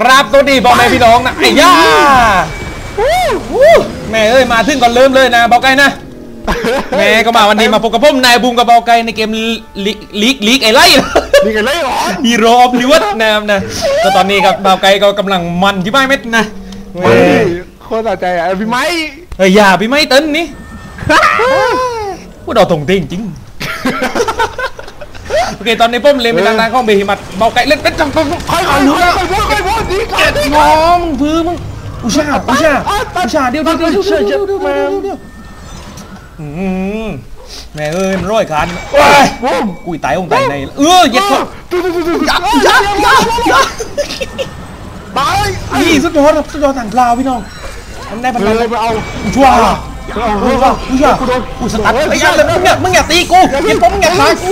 ครับสวัสดีพ่อแม่พี่น้องนะไอ้ย่าวู้แม่เอ้ยมาถึงก่อนเริ่มเลยนะเบาไก่นะแม่ก็มาวันนี้มาพบกับผมนายบูมกับเบาไก่ในเกมลีลีกลีกไอ้ไล่นี่กันเลยเหรอฮีโร่ออฟลิเวอร์นะครับนะก็ตอนนี้ครับเบาไก่ก็กำลังมันที่บ้านเม็ดนะเฮ้ยโคตรสะใจอะพี่ไม้เฮ้ยอย่าพี่ไม่เต้นนี่พูดเอาตรงจริงจริง โอเคตอนนี้ป้อมเลมไปทางด้านข้องเบฮิมัดเบาไก่เล่นเป็นจังป้อมค่อยๆค่อยๆค่อยๆค่อยๆดีเกตงองพื้นมึงอุชาอุชาอุชาเดี๋ยวเดี๋ยวเดี๋ยวเดี๋ยวเดี๋ยวแม่เอ้ยมันร้อยคันกุยตายองตายในเออเย็ดยับยับยับยักตายนี่สุดยอดครับสุดยอดต่างปลาพี่น้อง มันได้พันเลธุ์ยไปเอาชัวร์เอาอุ้ยว่าอุ้ยว่าอุ้ยสตัดไอ้ยันเลยมึงอย่ามึงอย่าตีกูเย็ดผมมึงอย่าขากู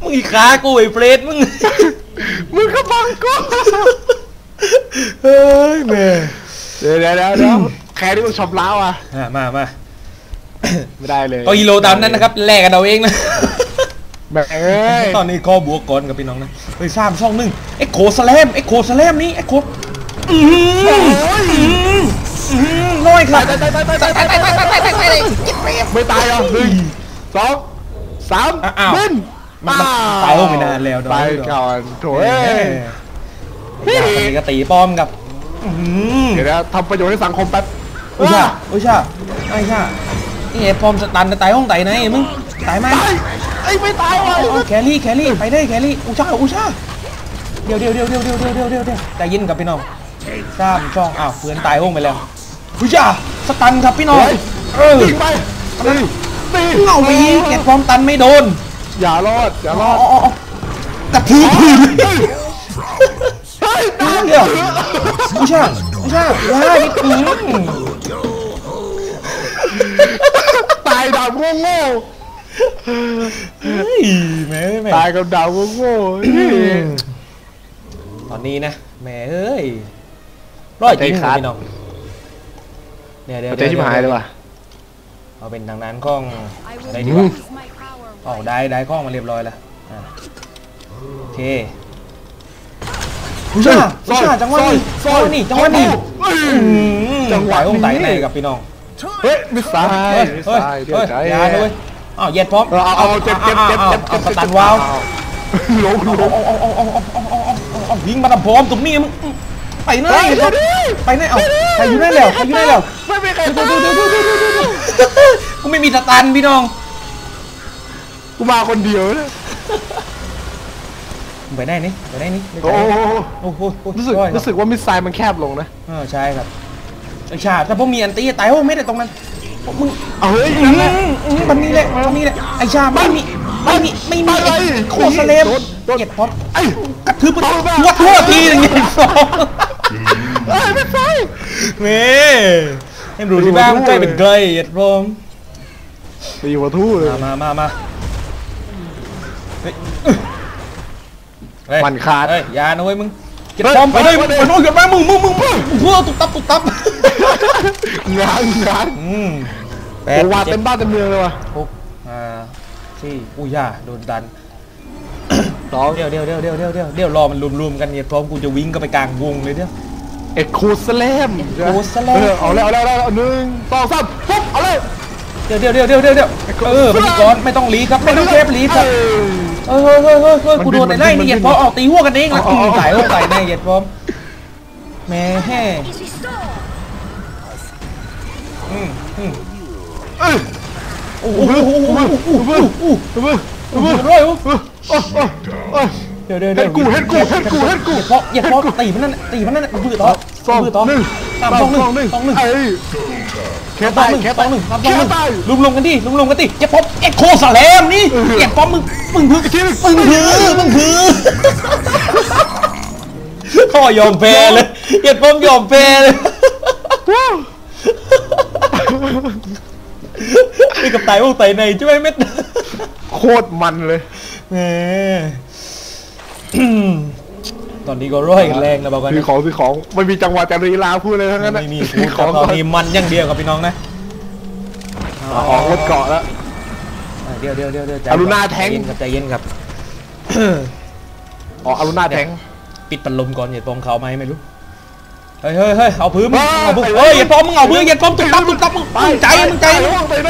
มึงอีขากูไอ้เฟรดมึงมึงก็บังกูเฮ้ยแม่เดี๋ยวเดี๋ยวเดี๋ยวเดี๋ยวแค่นี้มันชอบล้าวอะอะมามาไม่ได้เลยก็กิโลตามนั้นนะครับแลกกันเอาเองนะ แม่เอ้ยตอนนี้ข้อบวกก่อนกับพี่น้องนะเฮ้ยสามช่องหนึ่งเอ็กโคสแลมเอ็กโคสแลมนี่เอ็กโคอือหืออือหือน้อยครับไม่ตายเหรอหนึ่งสองสามอ้าวบินมันมันตายโอ้ไม่นานแล้วตายก่อนโถ่เอ้ยเฮ้ยอยากมีกระตีป้อมกับอื้อหือ เดี๋ยวนะทำประโยชน์ให้สังคมแป๊บอุ้ยช่าอุ้ยช่าไอ้ช่านี่ไอ้ป้อมสตันจะตายห้องไตไหนมึงตายไหมตายไอ้ยไม่ตายว่ะเอาแครี่แครี่ไปได้แครี่อุ้ยช่าอุ้ยช่าเดี๋ยวเดี๋ยวเดี๋ยวเดี๋ยวเดี๋ยวเดี๋ยวเดี๋ยวเดี๋ยวเดี๋ยวใจเย็นกับพี่น้องสามช่องอ้าวเพื่อนตายห้องไปแล้วอุ้ยช่าสตันครับพี่น้องเออยิงไปตีตีเงาไปยิงเก็บความตันไม่โดน อย่ารอดอย่ารอดอ๋ออ๋ออ๋อกระทืบพื้นเฮ้ยตายเดี๋ยวอุ้ยช่าอุ้ยช่าว้ายนี่อืมตายดาวโง่โง่เฮ้ย แม่แม่ตายกับดาวโง่โง่ตอนนี้นะแม่เอ้ยร้อยจริงเลยพี่น้องเดี๋ยวเดี๋ยวเจ๊ชิบหายเลยว่ะเอาเป็นทางนั้นข้อง I อะไร will ดีวะ use my power ออกได้ได้ข้องมาเรียบร้อยแล้วอะโอเคผู้ชาผู้ชาจังหวะนี้จังหวะนี้จังหวะนี้จังหวะองไต่ในกับพี่น้องเฮ้ยมิสไซเฮ้ยล์มิสเฮ้ยไซล์เดี๋ยวเฮ้ยใจอย่าเลย อ้าวเย็ดพร้อมเอาเอาเอาเจ็บเจ็บเจ็บเจ็บเอาสตันวาวลงลงเอาเอาเอาเอาเอาเอาเอาเอาเอาเอายิงมาทำพร้อมตรงนี้มึงไปไหนไปไหนเอาใครอยู่ไหนแล้วใครอยู่ไหนแล้วไม่มีใครเดี๋ยวตายเดี๋ยวเดี๋ยวเดี๋ยวเดี๋ยวเดี๋ยวกูไม่มีสตันพี่น้องกูมาคนเดียวนะไปไหนนี่ไปไหนนี่โอ้โหโอ้โหรู้สึกรู้สึกว่ามิสไซล์มันแคบลงนะเออใช่ครับไอ้ชาถ้าผมมีอันตีตายโอ้ไม่ได้ตรงนั้น มึงเอาเฮ้ยอืมอืมมันนี่แหละมันนี่แหละไอ้ชาไม่มีไม่มีไม่มีโคสเลมเก็บพอดไอ้กระทืบทั่วทั่วทีอย่างเงี้ยสองเอ้ยมิสไซล์เม่ให้รู้ที่บ้านมันใกล้เป็นไกลเอ็ดพร้อมตีหัวทู่เลยมามามามาเฮ้ยเฮ้ยมันขาดเฮ้ยอยานะเว้ยมึงเก็บเฮ้ยพร้อมไปเลยไปมึงเลยไปโน่นเก็บมามึงมึงมึงมึงเพื่อตุบตับตุบตับ งานงานอืมแปโอ้ดวาดเจ็เต็ดมบ้านเต็มเมืองเลยว่ะหกอ่าสี่อุ้ยย่าโดนดันสองเดี๋ยวเดี๋ยวเดี๋ยวเดี๋ยวเดี๋ยวเดี๋ยวเดี๋ยวรอมันรวมๆกันเนี่ยพร้อมกูจะวิ่งก็ไปกลางวงเลยเดี๋ยวเอ็กคูสแลม Exclusive เออเอาแล้วเอาแล้วเอาแล้วหนึ่งสองสามปุ๊บเอาเลย เดี๋ยวเดี๋ยวเดี๋ยวเดี๋ยวเดี๋ยวเดี๋ยวเออมันมีก้อนไม่ต้องลีครับไม่ต้องเทปลีครับ เออเฮ้ยเฮ้ยเฮ้ยเฮ้ยเฮ้ยมันกูโดนบิไอ้นไล่มันบินนี่เหยียดพร้อมออกตีหัวกันเองแล้วอ๋ออ๋อ สายหัวใส่ในเหยียดพร้อมแม่แห่อืมอืมเอ้ยโอ้โหโอ้ โหโอ้โหโอ้โหโอ้โหเออโอ้โหร้อยโอ้โหเออเออเออเดี๋ยวเดี๋ยวเดี๋ยวเฮ็ดกูเฮ็ดกูเฮ็ดกูเฮ็ดกูเหยียดพร้อมเหยียดพร้อมตีมันนั่นน่ะตีมันนั่นน่ะมือต่อสองมือต่อหนึ่งสามสองหนึ่งสองหนึ่งเอ้ยแค่สอตางยหนึ่งแค่สตาอยงหนึ่งสองหแค่นึ่งตายลุมลงกันดิลุมลงกันดิเหยียดพร้อมเอ็กโคสแลมนี่เหยียดพร้อมมึงมึงพึ่งมึงถือมึงถือพ่อยอมแพ้เลยเหยียดพร้อมยอมแพ้เลย ว้าวนี่กับไตพวกไตในช่วยเม็ดโคตรมันเลยแหมตอนนี้ก็ร้อยกันแรงนะบอกกันซื้อของซื้อของไม่มีจังหวะจะรีลาพูดเลยทั้งนั้นไม่มีซื้คูอดของตอนนี้มันอย่างเดียวกับพี่น้องนะเอาของรถเกาะแล้วมเดี๋ยวเดี๋ยวเดี๋ยวเดี๋ยวใจอรุณาแทงใจเย็นครับใจเย็นครับอ๋ออรุณาแทง ปิดปัดลมก่อนอย่าปองเขาไหมไม่รู้ เฮ้ยเฮ้ยเฮ้ยเอาพื้นมึงเฮ้ยเอาพื้นไปเลยเฮ้ยอย่าปองมึงเอาพื้นอย่าปองตุกตับตุกตับมึงมึงใจมึงใจไปไปไป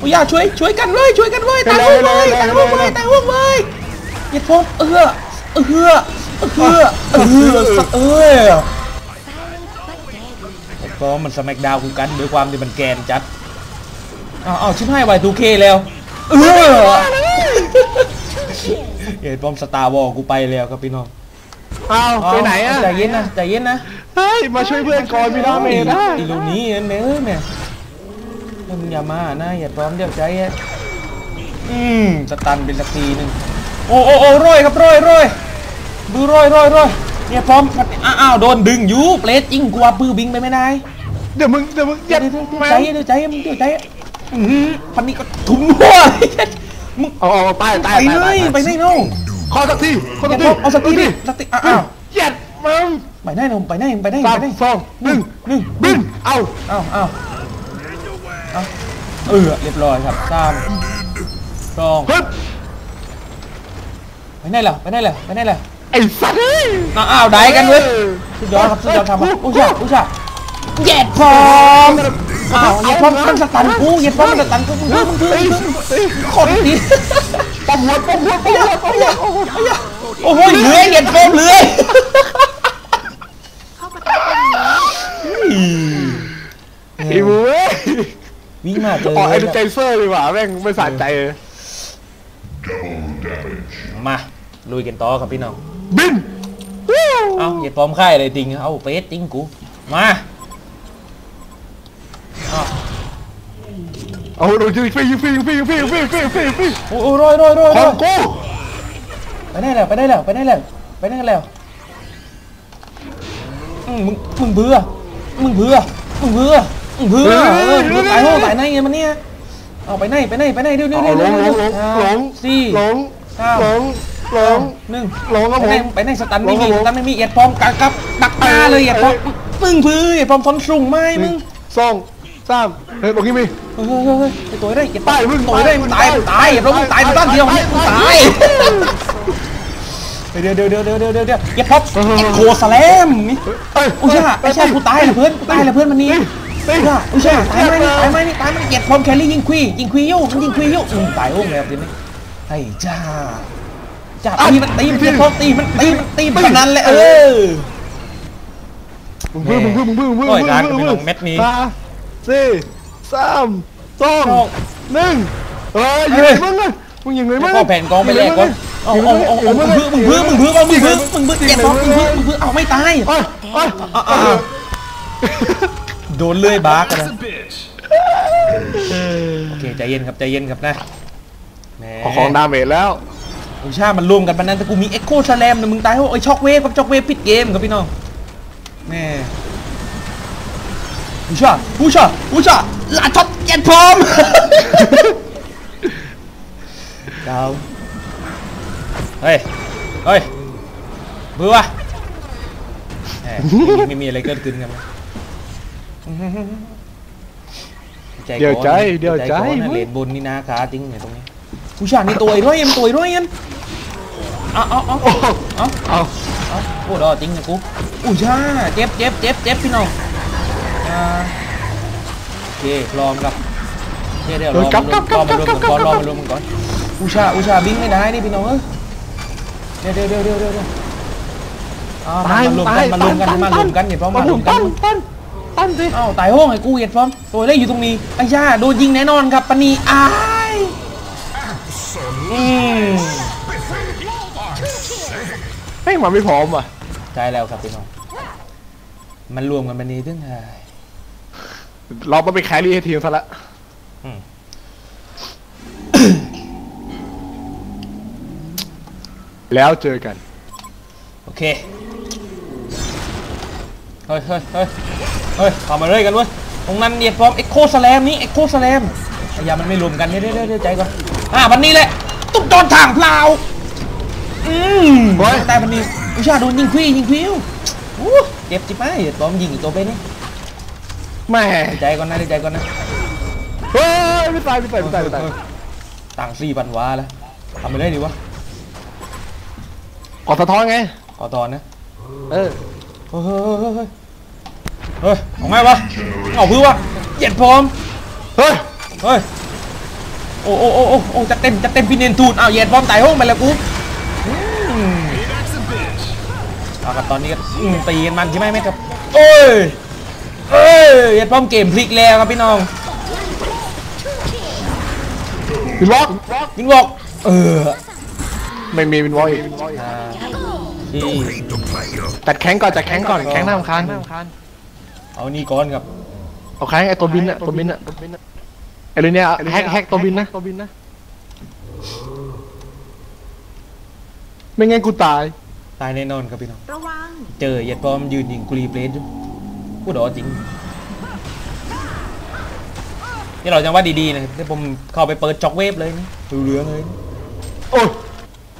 กูอยากช่วยช่วยกันเลยช่วยกันเลยไปตายเลห่วยงเลยไปเลยตายห่วงไปเลเลยยตายห่วงเลยอย่าปองเออเออเออเออเออสัตว์เอ้ยอย่าปองมันสมักดาวกูกันด้วยความที่มันแกนจัดอ้าวอ้าวชิบหายไวทูเคแล้วเออเอ็ดปอมสตาร์วอลกูไปแล้วครับพี่น้อง เอาไปไหนอะใจเย็นนะใจเย็นนะเฮ้ยมาช่วยเพื่อนก่อนพี่น้องเมย์นะอีลูนี้เมย์เอ้ยแม่มึงอย่ามานะอย่าพร้อมเดี๋ยวใจอะอืมสตันเป็นสักทีหนึ่งโอ้โอ้โอ้ร้อยครับร้อยร้อยดูร้อยร้อยร้อยเนี่ยพร้อมอ้าวอ้าวโดนดึงอยูเปลดจริงกว่าปื้อบิงไปไม่ได้เดี๋ยวมึงเดี๋ยวมึงเดี๋ยัยวดเดี๋ยวเดี๋ยวแมใจวเดี๋ยวใจมึงเดี๋ยวใจอืมพันนี้ก็ถุงหัวมึงเอาเอาตายตายไปเลยไปไหนเนาะ ขอสักทีขออสัย่ากทีเอาสักทีดิสักทีอ้าวยัดมึงไปไหนเนาะไปไหนไปไหนสาไปมไหนสองหนึ่งหนึ่งบินเอาเอาเอาเอาเออเรียบร้อยครับสามสองฮึบไปไหนล่ะไปไหนล่ะไปไหนล่ะไอ้สัตว์เอ้ยอ้าวอ้าวได้กันเว้ยสุดยอดครับสุดยอดครับอุ้ยชาอุ้ยชาเหย็ดพร้อมอ้าวเหย็ดพร้อมมันสตันกูเหย็ดพร้อมมันสตันกูมึงเพิ่มมึงเพิ่มมึงเพิ่มคนดี ปมหัวปมหัวปมหัวปมหัวโอ้โหเลื้อยเห็ดพร้อมเลื้อยไอ้บูเอ้ยวิ่งมาเจอออเลไอ้ดูใจเซอร์ดีกว่าแม่งไม่สะใจเลยมาลุยกันต่อครับพี่น้องบินเอ้าเหย็ดพร้อมค่ายเลยจริง เอาเป๊ะจริงกู มาอ้าว เอาดูยิงฟรียิงฟรียิงฟรียิงฟรียิงฟรียิงฟรียิงฟรียิงฟรีโอ้โหโรยโรยโรยขโรองยกูไปได้แล้วไปได้แล้วไปได้แล้วไปได้กันแล้วอืมมึงมึงเบื่อมึงเบื่อมึงเบื่อมึงเบื่อเออมึงตายโหงตายในไงมันเนี่ยเอาไปไหนไปไหนไปไหนเดี๋ยวเดี๋ยวเอาเดี๋ยวหลเดี๋ยวงหลเดี๋ยวงหลงห้าหลงสี่ หลงเก้า หลงหลง หนึ่งหลงครับไปผไหนมไปไหนสตันไม่มีหลงสตันไม่มีเอียดพร้อมกับกับดักหน้าเลยเอียดพร้อมมึงเบื่อเอียดพร้อมทนสูงไหมมึงสอง สามเฮ้ยบอกงี้มีเฮ้ยเฮ้ยเฮ้ยเฮ้ยไอ้ตัวได้เอียดพร้อตายมึงตัวได้มึงตายมึงตายเอียดพร้อมมึงตายมึงตั้งเดียวมึงตายเดี๋ยวเดี๋ยวเดี๋ยวเดี๋ยวเดี๋ยวเดี๋ยวเดี๋ยวเอียดพร้อมเอ็กโคสแลมนี่เอ้ยอุ้ยช่าไอ้ช่ากูตายละเพื่อนกูตายละเพื่อนมันนี่ตีอุ้ยช่าอุ้ยช่าตายไหมนี่ตายไหมนี่ตายไหมนี่เก็บพร้อมแคลรี่ยิงควียิงควีอยู่มันยิงควีอยู่อืมตายโอ้งแล้วเดี๋ยวนี้ไอ้จ้าจ้าตีมันตีมันเก็บพร้อมตีมันตีมันตีมันขนาดนั้นเลยเออมึงพึ่งมึงพึ่งมึงพึ่งมึงพึ่งโอ้ยการกับพี่น้องเม็ดนี้ห้าสี่สามสอง สองหนึ่งเอ้ยยิงเฮ้ไงยมึงเลยมึงยิงไงมึงพ่อแผ่นกองไปแลกก่อนเอาเอาเอาเอามึงพื้มึงพื้มึงพื้มึงพื้มึงพื้เก็บพร้อมมึงพื้มึงพื้เอาไม่ตายเอ้ยเอ้ยอะอะอะโดนเลื่อยบาร์กนะโอเคใจเย็นครับใจเย็นครับนะแหมขอของดาเมจแล้วอุชามันรวมกันปานนั้นแต่กูมีเอ็กโคสแลมนะมึงตายเพราะไอ้ช็อกเวฟกับช็อกเวฟผิดเกมครับพี่น้องแม่ อุชาอุชาอุชาลาช็อตเย็นพร้อม ดาว เฮ้ย เฮ้ยเบื่อวะแหมไม่มีอะไรเกิดขึ้นกันใจก่อนเดี๋ยวใจเดี๋ยวใจก่อนนะเลนบนนี่นะขาจริงเนี่ยตรงนี้ผู้ชายนี่ตัวไอ้ร้อยมันตัวไอ้ร้อยยันเอาเอาเอาโอ้เอาเอาเอาโอ้ดอจริงนะกูอุ้ยชาเจ็บเจ็บเจ็บเจ็บพี่น้องอ่า โอเคลองครับเดี๋ยวเดี๋ยวรอมันรวมรอมันรวมกันก่อนรอมันรวมกันก่อนอุชาอุชาบิงไม่ได้นี่พี่น้องเอ้ยเดี๋ยวเดี๋ยวเดี๋ยวเดี๋ยวเดี๋ยวอ่ามันรวมกันมันรวมกันมันรวมกันอย่าพร้อมมันรวมกันตั้นตั้นสิเอ้าตายโห้องไอ้กูเหยียดพร้อมตัวเล่อยู่ตรงนี้ไอ้ย่าโดนยิงแน่นอนครับปนีอายอืมแม่งมาไม่พร้อมอะใช่แล้วครับพี่น้องมันรวมกันปนีถึงไง เรามาเป็นแครี่ให้ทีมซะละอืม แล้วเจอกัน โอเค เฮ้ยเฮ้ยเฮ้ยเฮ้ยเข้ามาเลยกันเว้ย ตรงนั้นเหยียดพร้อมเอ็กโคสแลมนี่เอ็กโคสแลมไอ้ยามันไม่รวมกันเดี๋ยวเดี๋ยวเดี๋ยวใจก่อน อ่าวันนี้แหละตุ๊กตอนทางเปล่า อืมแต่วันนี้อุชาโดนยิงควียิงควิวอู้เจ็บจิ๋ไปเหยียดพร้อมยิงอีกตัวไปนี่ แม่ใจก่อนนะใจก่อนนะเฮ้ยไม่ตายไม่ตายไม่ตายไม่ตายต่างสี่พันวาแล้วทำไปเลยดีวะกอดสะท้อนไงขอตอนนะเออเฮ้ยเฮ้ยเฮ้ยเฮ้ยเฮ้ยเอาไงวะเอาพื้นวะเหยียดพร้อมเฮ้ยเฮ้ยโอ้โอ้โอ้โอ้โอ้จะเต็มจะเต็มพี่เนียนทูนเอาเหยียดพร้อมตายห้องไปแล้วกูอืมเอากับตอนนี้ก็อืมตีกันมันใช่ไหมไหมครับโอ้ย เอ้ยเหยียดพร้อมเกมพลิกแล้วครับพี่น้องวินวอล์กยิงบอกเออไม่มีวินวอล์กอีกอ่าที่จัดแข้งก่อนจัดแข้งก่อนแข้งหน้าสำคัญเอานี่ก่อนครับเอาแข้งไอ้ตัวบินอะตัวบินอะไอ้เรื่องเนี้ยแฮกแฮกตัวบินนะตัวบินนะไม่งั้นกูตาย ตายแน่นอนครับพี่น้อง ระวัง เจอเหยียดพร้อมยืนยิงกรีเพลสอยู่ พูดดอจริง นี่เราจังว่าดีๆนะที่ผมเข้าไปเปิดจ็อกเวฟเลยนะดูเหลืองเลยนะโอ้ย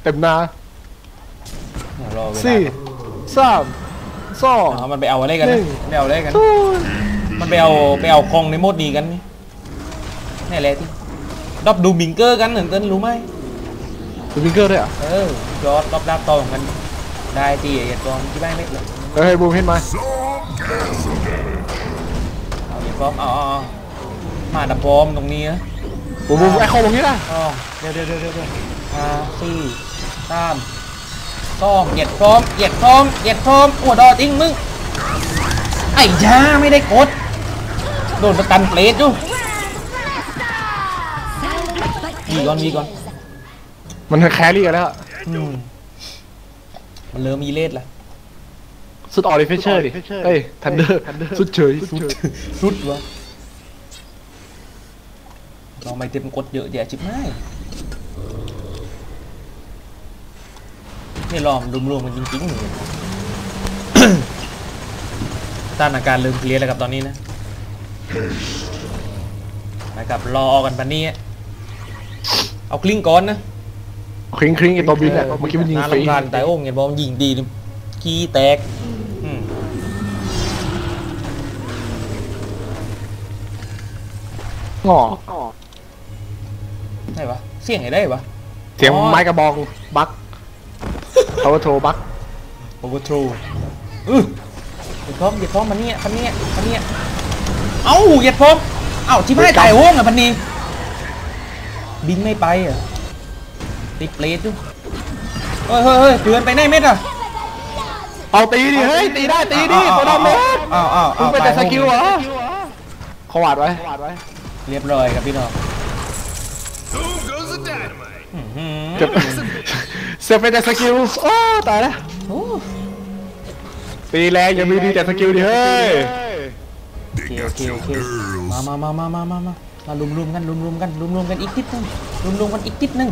เต็มหนาเดี๋ยวรอเวลาสี่สามสองเอามันไปเอาอะไรกันหนึ่นะงไปเอาอะไรกันสู้มันไปเอาไปเอาคองในโหมดนี้กันนี่นี่แหละที่ดอบดูมิงเกอร์กันเหมือนกันรู้ไหมดูวิงเกอร์ด้วยเหรอะเออจอดดอบดับต่อกันได้ตีเหยียดพร้อมที่บ้านเล็กเลย เฮ้ยบูมเห็นไหมเอาเหยียดพร้อมเอาเอาเอามาดับพร้อมตรงนี้นะบูมบูมไอ้โคตรงนี้นะอ๋อเดี๋ยวเดี๋ยวเดี๋ยวเดี๋ยวห้าสี่สามสองเหยียดพร้อมเหยียดพร้อมเหยียดพร้อมอวดดอจริงมึงไอ้ยาไม่ได้กดโดนประกันเปรตอยู่วีก่อนวีก่อนมันแครี่กันแล้วอะอืมมันเริ่มมีเลสละ สุดออริเฟเชอร์ดิเฮ้ยทันเดอร์สุดเฉยสุดสุดวะเราไม่เต็มกดเยอะแยะจิบไม่นี่ลองรวมๆกันจริงๆเลยสถานการณ์เริ่มเคลียร์แล้วครับตอนนี้นะนะครับรอกันปันนี้ เอากลิ้งก่อนนะคริงคริงไอ้ตัวบินอะเมื่อกี้มันยิงน่าฟรีรำคาญแต่โอ้งเห็นบอกมันยิงดีนี่ขี้แตก งอได้ปะเสี่ยงไงได้ปะเสียงไม้กระบองบักเขาโทรบักโอเวอร์ทรูอือเหยียดพร้อมเหยียดพร้อมมันเนี่ยมันเนี่ยมันเนี่ยเอ้าเหยียดพร้อมเอ้าที่ไม่ตายโอ้งอะพันนี้บินไม่ไปอะติดเปลทอยู่เฮ้ยเฮ้ยเฮ้ยเตือนไปไหนเม็ดอะเอาตีดิเฮ้ยตีได้ตีดิตัวดำเม็ดอ้าวอ้าวมึอ้างวเป็นแต่สกิลเหรอเขาวาดไว้ เรียบร้อยครับพี่น้อง Boom goes the dynamite. อื้อหือเก็บเสียเป็นแต่สกิลโอ้ตายแล้วโอ้ตีแรงยังมีดีแต่สกิลดิเฮ้ยโอเคโอเคโอเคมามามามามามามามารุมรุมกันรุมรุมกันรุมรุมกันอีกนิดนึงรุมรุมกันอีกนิดนึง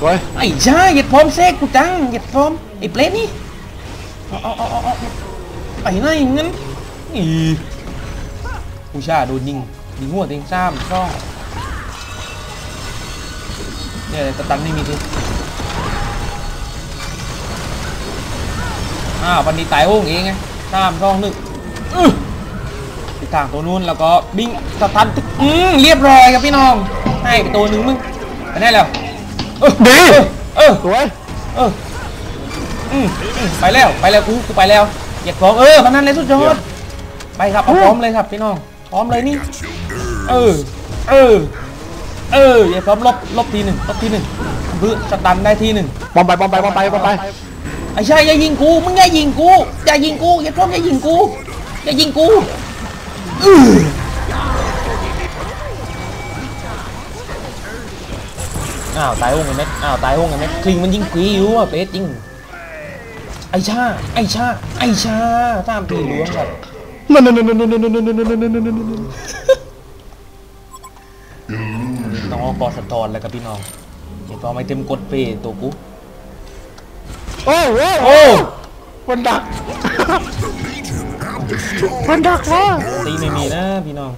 เว้ยไอ้ชาเหยียดพร้อมเซกกูจังเหยียดพร้อมไอ้เปลทนี่เอาเอาเอาเอาเอาไปไหนงั้นอีกูชาโดนยิง ยิงหัวเต็งซ้ำช่องเนี่ยตะตันไม่มีทีอ้าววันนี้ตายโอ่งเองไงซ้ำช่องหนึ่งอื้อไปทางตัวนู้นแล้วก็บิงสตันตึ๊กอืมเรียบร้อยครับพี่น้อง ให้ไปตัวหนึ่งมึงไปได้แล้วเออดีเออสวยเอออืมอืมไปแล้วไปแล้วกูกูไปแล้วเหยียดพร้อมเออพนันเลยสุดยอดไปครับเอาพร้อมเลยครับพี่น้องพร้อมเลยนี่ เออ เออ เออเหยียดพร้อมลบลบทีหนึ่งลบทีหนึ่งพื้นสตันได้ทีหนึ่งบอมไปบอมไปบอมไปบอมไปไอ้ชายอย่ายิงกูมึงอย่ายิงกูอย่ายิงกูเหยียดพร้อมอย่ายิงกูอย่ายิงกูอื้ออ้าวตายห้องไอ้เม็ดอ้าวตายห้องไอ้เม็ดคลิงมันยิงกรีอยู่อะเป๊ะจริงไอ้ชา ไอ้ชา ไอ้ชาตามตีล้วงครับ เอากอดสะท้อนแล้วกับพี่น้องเดี๋ยวพอไม่เต็มกดเปตัวกูโอ้โหโอ้มันดักมันดักวะตีไม่มีนะพี่น้อง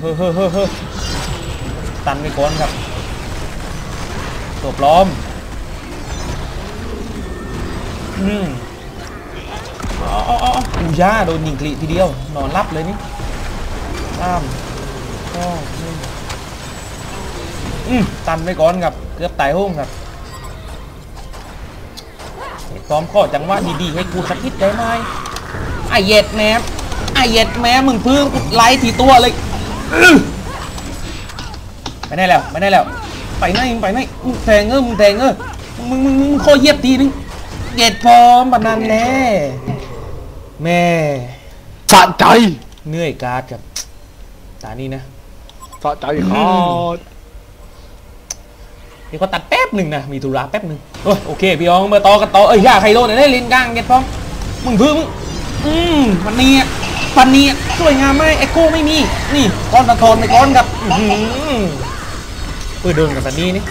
เฮ้ยเฮ้ยเฮ้ยเฮ้ยตันไปก่อนครับตัวปลอมอืมอ๋ออ๋ออ๋ออูย่าโดนยิงกรีทีเดียวนอนรับเลยนี่ตามก็หนึ่งอืม ตันไปก่อนครับ เกือบตายโห้งครับไอ้ซ้อมข้อจังหวะดีๆให้กูสักนิดได้ไหมไอเย็ดแมมไอเย็ดแมมมึงเพิ่งไล่ทีตัวเลยอื้อไปได้แล้วไปได้แล้ว ไปไหนมึงไปไหนมึงแทงเออมึงแทงเออมึงมึงมึงมึงข้อเหยียบทีนึงเย็ดพร้อมบันนันแน่แม่สะใจเหนื่อยการ์ดครับตานี้นะสะใจครับ เดี๋ยวก็ตัดแป๊บหนึ่งนะ มีธุระแป๊บหนึ่งโอ้ยโอเค พี่อ๋องมาต่อกันต่อ เอ้ยย่าไคโดนได้ลินก้างเก็ตพ้อมมึงพึ่งอืมวันนี้วันนี้สวยงามไหมเอ็กโก้ไม่มี นี่ก้อนตะทอนไปก้อนกับอื้อหือเปิดโดนกับสันนี้นี่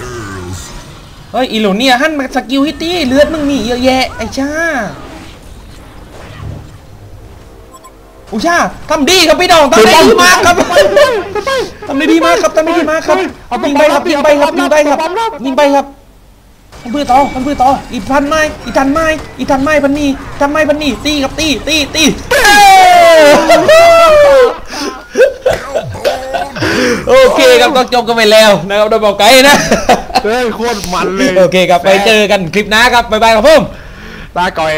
เฮ้ยอีโลเนียฮั่นมาสกิลฮิตตี้เลือดมึงมีเยอะแยะไอ้ชา อุชาทำดีครับพี่น้องทำได้ดีมากครับทำได้ดีมากครับทำได้ดีมากครับยิงไปครับยิงไปครับยิงไปครับยิงไปครับมันเพื่อต่อมันเพื่อต่ออีพันไม้อีทันไม้อีทันไม้พันนี่ทันไม้พันนี่ตีครับตีตีตีโอเคครับก็จบกันไปแล้วนะครับโดยบอกไกด์นะเฮ้ยโคตรมันเลยโอเคครับไปเจอกันคลิปหน้าครับบ๊ายบายครับผมลาก่อย